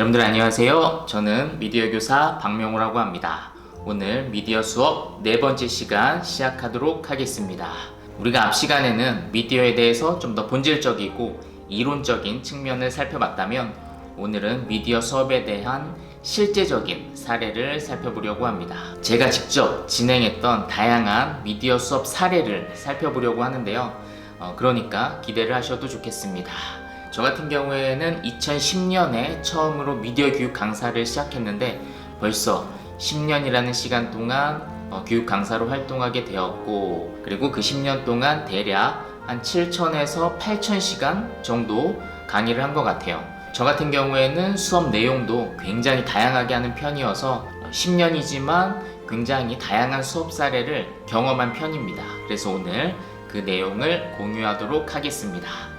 여러분들 안녕하세요. 저는 미디어 교사 박명호라고 합니다. 오늘 미디어 수업 네 번째 시간 시작하도록 하겠습니다. 우리가 앞 시간에는 미디어에 대해서 좀 더 본질적이고 이론적인 측면을 살펴봤다면 오늘은 미디어 수업에 대한 실제적인 사례를 살펴보려고 합니다. 제가 직접 진행했던 다양한 미디어 수업 사례를 살펴보려고 하는데요. 어, 그러니까 기대를 하셔도 좋겠습니다. 저 같은 경우에는 2010년에 처음으로 미디어 교육 강사를 시작했는데 벌써 10년이라는 시간 동안 어, 교육 강사로 활동하게 되었고 그리고 그 10년 동안 대략 한 7천에서 8천 시간 정도 강의를 한 것 같아요. 저 같은 경우에는 수업 내용도 굉장히 다양하게 하는 편이어서 10년이지만 굉장히 다양한 수업 사례를 경험한 편입니다. 그래서 오늘 그 내용을 공유하도록 하겠습니다.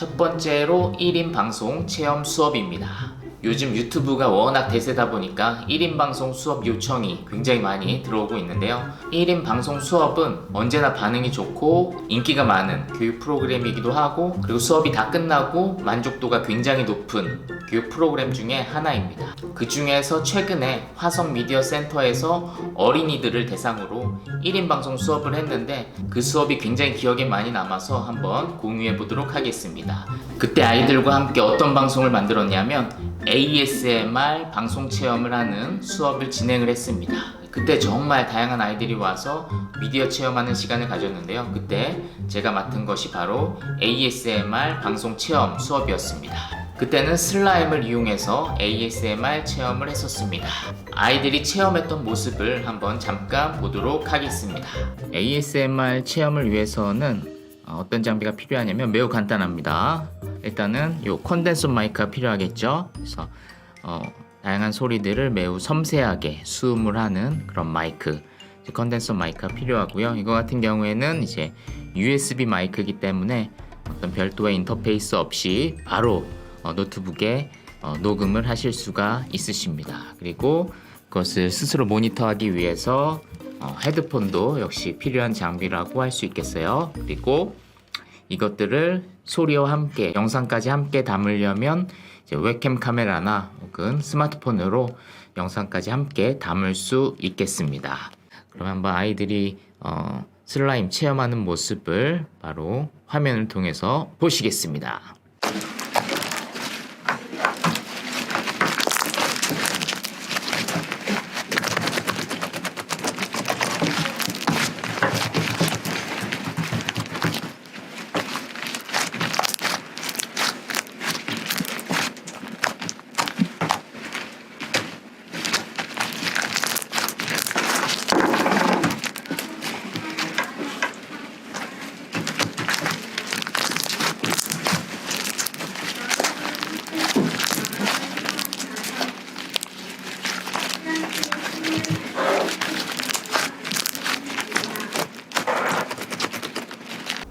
첫 번째로 1인 방송 체험 수업입니다. 요즘 유튜브가 워낙 대세다 보니까 1인 방송 수업 요청이 굉장히 많이 들어오고 있는데요. 1인 방송 수업은 언제나 반응이 좋고 인기가 많은 교육 프로그램이기도 하고 그리고 수업이 다 끝나고 만족도가 굉장히 높은 교육 프로그램 중에 하나입니다. 그 중에서 최근에 화성 미디어 센터에서 어린이들을 대상으로 1인 방송 수업을 했는데 그 수업이 굉장히 기억에 많이 남아서 한번 공유해 보도록 하겠습니다. 그때 아이들과 함께 어떤 방송을 만들었냐면 ASMR 방송 체험을 하는 수업을 진행을 했습니다. 그때 정말 다양한 아이들이 와서 미디어 체험하는 시간을 가졌는데요. 그때 제가 맡은 것이 바로 ASMR 방송 체험 수업이었습니다. 그때는 슬라임을 이용해서 ASMR 체험을 했었습니다. 아이들이 체험했던 모습을 한번 잠깐 보도록 하겠습니다. ASMR 체험을 위해서는 어, 어떤 장비가 필요하냐면 매우 간단합니다. 일단은 요 컨덴서 마이크가 필요하겠죠. 그래서 어, 다양한 소리들을 매우 섬세하게 수음을 하는 그런 마이크, 컨덴서 마이크가 필요하고요. 이거 같은 경우에는 이제 USB 마이크이기 때문에 어떤 별도의 인터페이스 없이 바로 어, 노트북에 어, 녹음을 하실 수가 있으십니다. 그리고 그것을 스스로 모니터하기 위해서 어, 헤드폰도 역시 필요한 장비라고 할 수 있겠어요. 그리고 이것들을 소리와 함께 영상까지 함께 담으려면 웹캠 카메라나 혹은 스마트폰으로 영상까지 함께 담을 수 있겠습니다. 그럼 한번 아이들이 어, 슬라임 체험하는 모습을 바로 화면을 통해서 보시겠습니다.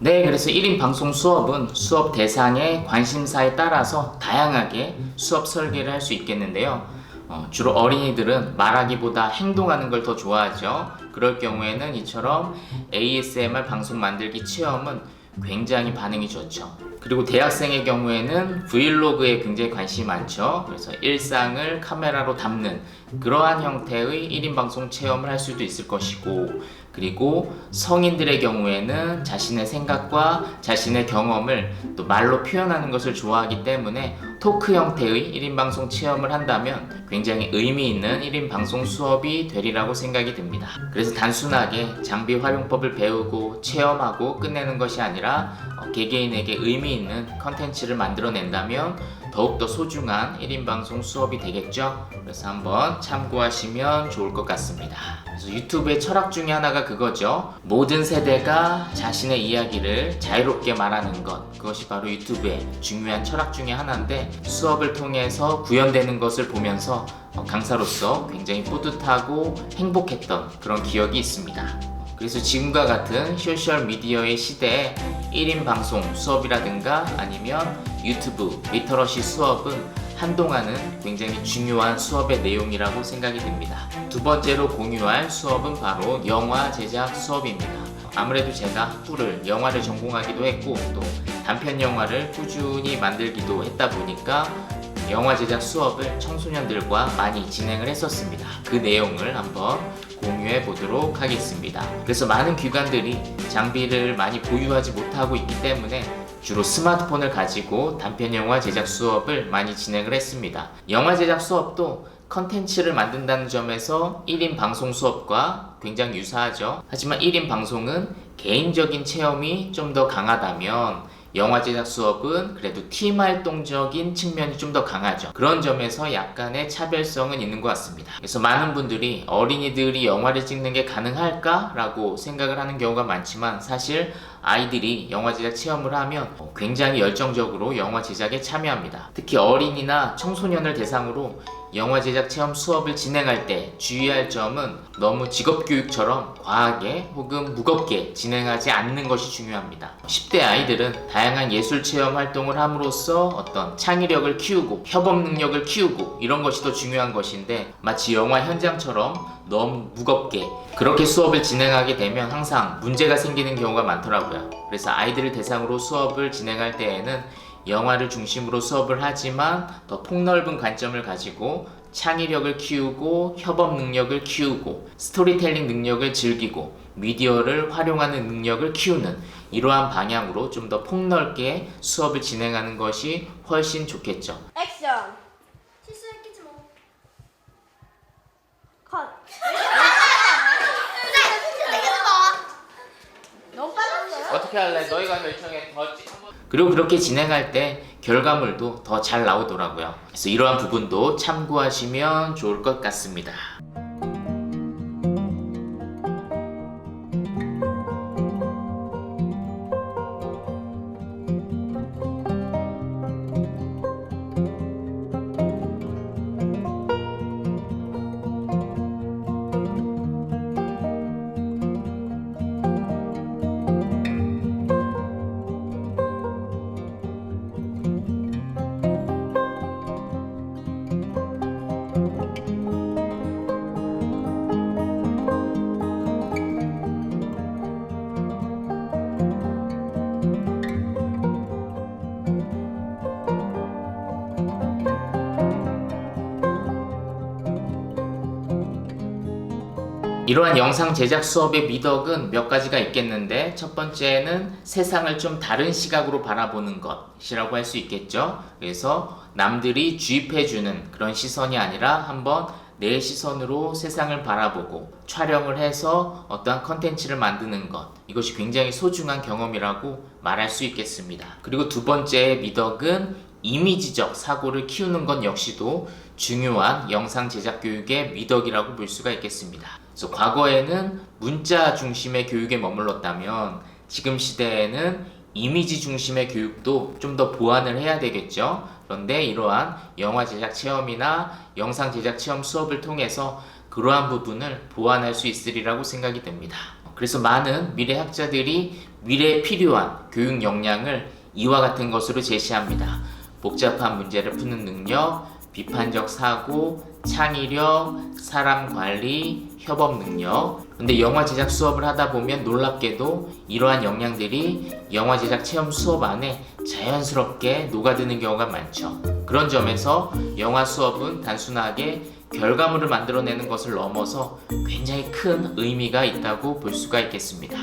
네, 그래서 1인 방송 수업은 수업 대상의 관심사에 따라서 다양하게 수업 설계를 할 수 있겠는데요. 어, 주로 어린이들은 말하기보다 행동하는 걸 더 좋아하죠. 그럴 경우에는 이처럼 ASMR 방송 만들기 체험은 굉장히 반응이 좋죠. 그리고 대학생의 경우에는 브이로그에 굉장히 관심이 많죠. 그래서 일상을 카메라로 담는 그러한 형태의 1인 방송 체험을 할 수도 있을 것이고, 그리고 성인들의 경우에는 자신의 생각과 자신의 경험을 또 말로 표현하는 것을 좋아하기 때문에 토크 형태의 1인 방송 체험을 한다면 굉장히 의미 있는 1인 방송 수업이 되리라고 생각이 듭니다. 그래서 단순하게 장비 활용법을 배우고 체험하고 끝내는 것이 아니라 어, 개개인에게 의미 있는 컨텐츠를 만들어낸다면 더욱더 소중한 1인 방송 수업이 되겠죠? 그래서 한번 참고하시면 좋을 것 같습니다. 그래서 유튜브의 철학 중에 하나가 그거죠. 모든 세대가 자신의 이야기를 자유롭게 말하는 것. 그것이 바로 유튜브의 중요한 철학 중에 하나인데 수업을 통해서 구현되는 것을 보면서 어, 강사로서 굉장히 뿌듯하고 행복했던 그런 기억이 있습니다. 그래서 지금과 같은 소셜 미디어의 시대에 1인 방송 수업이라든가 아니면 유튜브 리터러시 수업은 한동안은 굉장히 중요한 수업의 내용이라고 생각이 됩니다. 두 번째로 공유할 수업은 바로 영화 제작 수업입니다. 아무래도 제가 학부를 영화를 전공하기도 했고 또 단편 영화를 꾸준히 만들기도 했다 보니까 영화 제작 수업을 청소년들과 많이 진행을 했었습니다. 그 내용을 한번 보도록 하겠습니다. 그래서 많은 기관들이 장비를 많이 보유하지 못하고 있기 때문에 주로 스마트폰을 가지고 단편 영화 제작 수업을 많이 진행을 했습니다. 영화 제작 수업도 컨텐츠를 만든다는 점에서 1인 방송 수업과 굉장히 유사하죠. 하지만 1인 방송은 개인적인 체험이 좀 더 강하다면 영화 제작 수업은 그래도 팀 활동적인 측면이 좀 더 강하죠. 그런 점에서 약간의 차별성은 있는 것 같습니다. 그래서 많은 분들이 어린이들이 영화를 찍는 게 가능할까라고 생각을 하는 경우가 많지만 사실 아이들이 영화 제작 체험을 하면 굉장히 열정적으로 영화 제작에 참여합니다. 특히 어린이나 청소년을 대상으로 영화 제작 체험 수업을 진행할 때 주의할 점은 너무 직업교육처럼 과하게 혹은 무겁게 진행하지 않는 것이 중요합니다. 10대 아이들은 다양한 예술 체험 활동을 함으로써 어떤 창의력을 키우고 협업 능력을 키우고 이런 것이 더 중요한 것인데 마치 영화 현장처럼 너무 무겁게 그렇게 수업을 진행하게 되면 항상 문제가 생기는 경우가 많더라고요. 그래서 아이들을 대상으로 수업을 진행할 때에는 영화를 중심으로 수업을 하지만 더 폭넓은 관점을 가지고 창의력을 키우고 협업 능력을 키우고 스토리텔링 능력을 즐기고 미디어를 활용하는 능력을 키우는 이러한 방향으로 좀 더 폭넓게 수업을 진행하는 것이 훨씬 좋겠죠. 액션. 실수했겠지 뭐. 컷. 뭐. 너무 빨랐어요? 어떻게 할래? 너희가 결정해. 더 그리고 그렇게 진행할 때 결과물도 더 잘 나오더라고요. 그래서 이러한 부분도 참고하시면 좋을 것 같습니다. 이러한 영상 제작 수업의 미덕은 몇 가지가 있겠는데 첫 번째는 세상을 좀 다른 시각으로 바라보는 것이라고 할 수 있겠죠. 그래서 남들이 주입해주는 그런 시선이 아니라 한번 내 시선으로 세상을 바라보고 촬영을 해서 어떠한 컨텐츠를 만드는 것 이것이 굉장히 소중한 경험이라고 말할 수 있겠습니다. 그리고 두 번째 미덕은 이미지적 사고를 키우는 것 역시도 중요한 영상 제작 교육의 미덕이라고 볼 수가 있겠습니다. 그래서 과거에는 문자 중심의 교육에 머물렀다면 지금 시대에는 이미지 중심의 교육도 좀 더 보완을 해야 되겠죠. 그런데 이러한 영화 제작 체험이나 영상 제작 체험 수업을 통해서 그러한 부분을 보완할 수 있으리라고 생각이 됩니다. 그래서 많은 미래 학자들이 미래에 필요한 교육 역량을 이와 같은 것으로 제시합니다. 복잡한 문제를 푸는 능력, 비판적 사고, 창의력, 사람 관리, 협업 능력. 근데 영화 제작 수업을 하다 보면 놀랍게도 이러한 역량들이 영화 제작 체험 수업 안에 자연스럽게 녹아드는 경우가 많죠. 그런 점에서 영화 수업은 단순하게 결과물을 만들어내는 것을 넘어서 굉장히 큰 의미가 있다고 볼 수가 있겠습니다.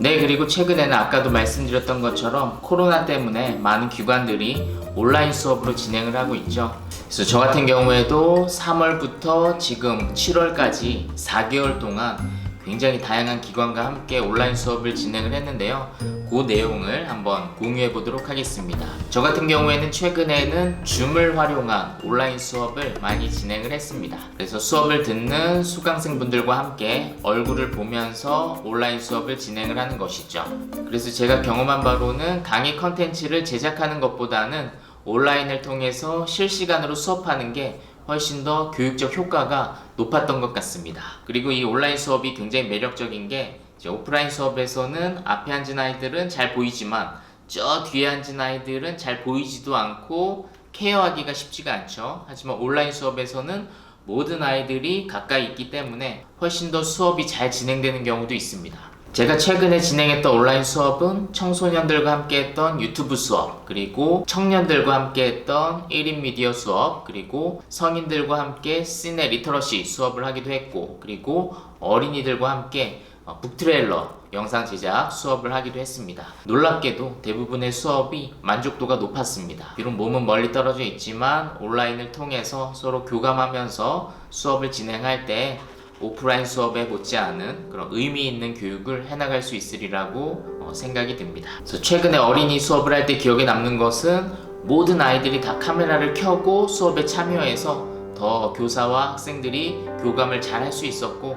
네, 그리고 최근에는 아까도 말씀드렸던 것처럼 코로나 때문에 많은 기관들이 온라인 수업으로 진행을 하고 있죠. 그래서 저 같은 경우에도 3월부터 지금 7월까지 4개월 동안 굉장히 다양한 기관과 함께 온라인 수업을 진행을 했는데요. 그 내용을 한번 공유해 보도록 하겠습니다. 저 같은 경우에는 최근에는 줌을 활용한 온라인 수업을 많이 진행을 했습니다. 그래서 수업을 듣는 수강생분들과 함께 얼굴을 보면서 온라인 수업을 진행을 하는 것이죠. 그래서 제가 경험한 바로는 강의 컨텐츠를 제작하는 것보다는 온라인을 통해서 실시간으로 수업하는 게 훨씬 더 교육적 효과가 높았던 것 같습니다. 그리고 이 온라인 수업이 굉장히 매력적인 게 오프라인 수업에서는 앞에 앉은 아이들은 잘 보이지만 저 뒤에 앉은 아이들은 잘 보이지도 않고 케어하기가 쉽지가 않죠. 하지만 온라인 수업에서는 모든 아이들이 가까이 있기 때문에 훨씬 더 수업이 잘 진행되는 경우도 있습니다. 제가 최근에 진행했던 온라인 수업은 청소년들과 함께 했던 유튜브 수업, 그리고 청년들과 함께 했던 1인 미디어 수업, 그리고 성인들과 함께 시네 리터러시 수업을 하기도 했고, 그리고 어린이들과 함께 어, 북트레일러 영상 제작 수업을 하기도 했습니다. 놀랍게도 대부분의 수업이 만족도가 높았습니다. 비록 몸은 멀리 떨어져 있지만 온라인을 통해서 서로 교감하면서 수업을 진행할 때 오프라인 수업에 못지않은 그런 의미 있는 교육을 해나갈 수 있으리라고 어, 생각이 듭니다. 그래서 최근에 어린이 수업을 할 때 기억에 남는 것은 모든 아이들이 다 카메라를 켜고 수업에 참여해서 더 교사와 학생들이 교감을 잘 할 수 있었고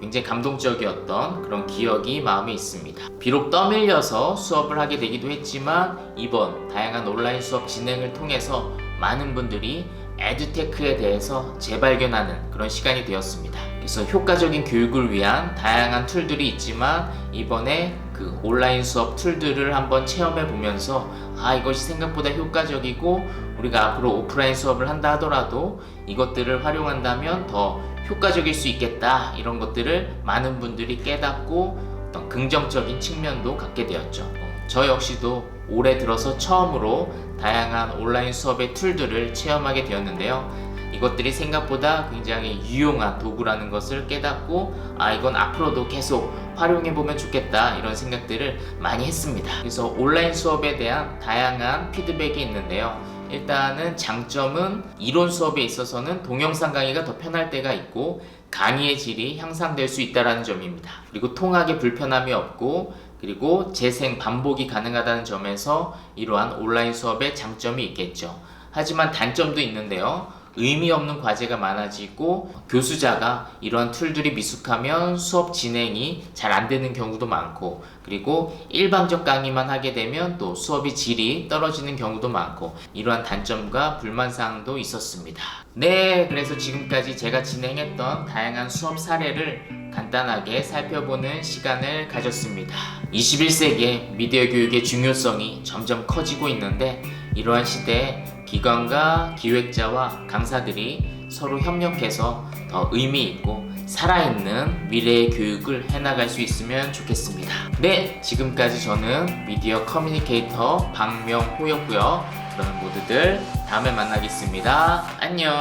굉장히 감동적이었던 그런 기억이 마음에 있습니다. 비록 떠밀려서 수업을 하게 되기도 했지만 이번 다양한 온라인 수업 진행을 통해서 많은 분들이 에듀테크에 대해서 재발견하는 그런 시간이 되었습니다. 그래서 효과적인 교육을 위한 다양한 툴들이 있지만 이번에 그 온라인 수업 툴들을 한번 체험해 보면서 아 이것이 생각보다 효과적이고 우리가 앞으로 오프라인 수업을 한다 하더라도 이것들을 활용한다면 더 효과적일 수 있겠다 이런 것들을 많은 분들이 깨닫고 어떤 긍정적인 측면도 갖게 되었죠. 어, 저 역시도 올해 들어서 처음으로 다양한 온라인 수업의 툴들을 체험하게 되었는데요. 이것들이 생각보다 굉장히 유용한 도구라는 것을 깨닫고 아 이건 앞으로도 계속 활용해 보면 좋겠다 이런 생각들을 많이 했습니다. 그래서 온라인 수업에 대한 다양한 피드백이 있는데요. 일단은 장점은 이론 수업에 있어서는 동영상 강의가 더 편할 때가 있고 강의의 질이 향상될 수 있다는 점입니다. 그리고 통학에 불편함이 없고 그리고 재생 반복이 가능하다는 점에서 이러한 온라인 수업의 장점이 있겠죠. 하지만 단점도 있는데요. 의미 없는 과제가 많아지고 교수자가 이러한 툴들이 미숙하면 수업 진행이 잘 안 되는 경우도 많고 그리고 일방적 강의만 하게 되면 또 수업의 질이 떨어지는 경우도 많고 이러한 단점과 불만사항도 있었습니다. 네, 그래서 지금까지 제가 진행했던 다양한 수업 사례를 간단하게 살펴보는 시간을 가졌습니다. 21세기에 미디어 교육의 중요성이 점점 커지고 있는데 이러한 시대에 기관과 기획자와 강사들이 서로 협력해서 더 의미 있고 살아있는 미래의 교육을 해나갈 수 있으면 좋겠습니다. 네, 지금까지 저는 미디어 커뮤니케이터 박명호였고요. 그럼 모두들 다음에 만나겠습니다. 안녕.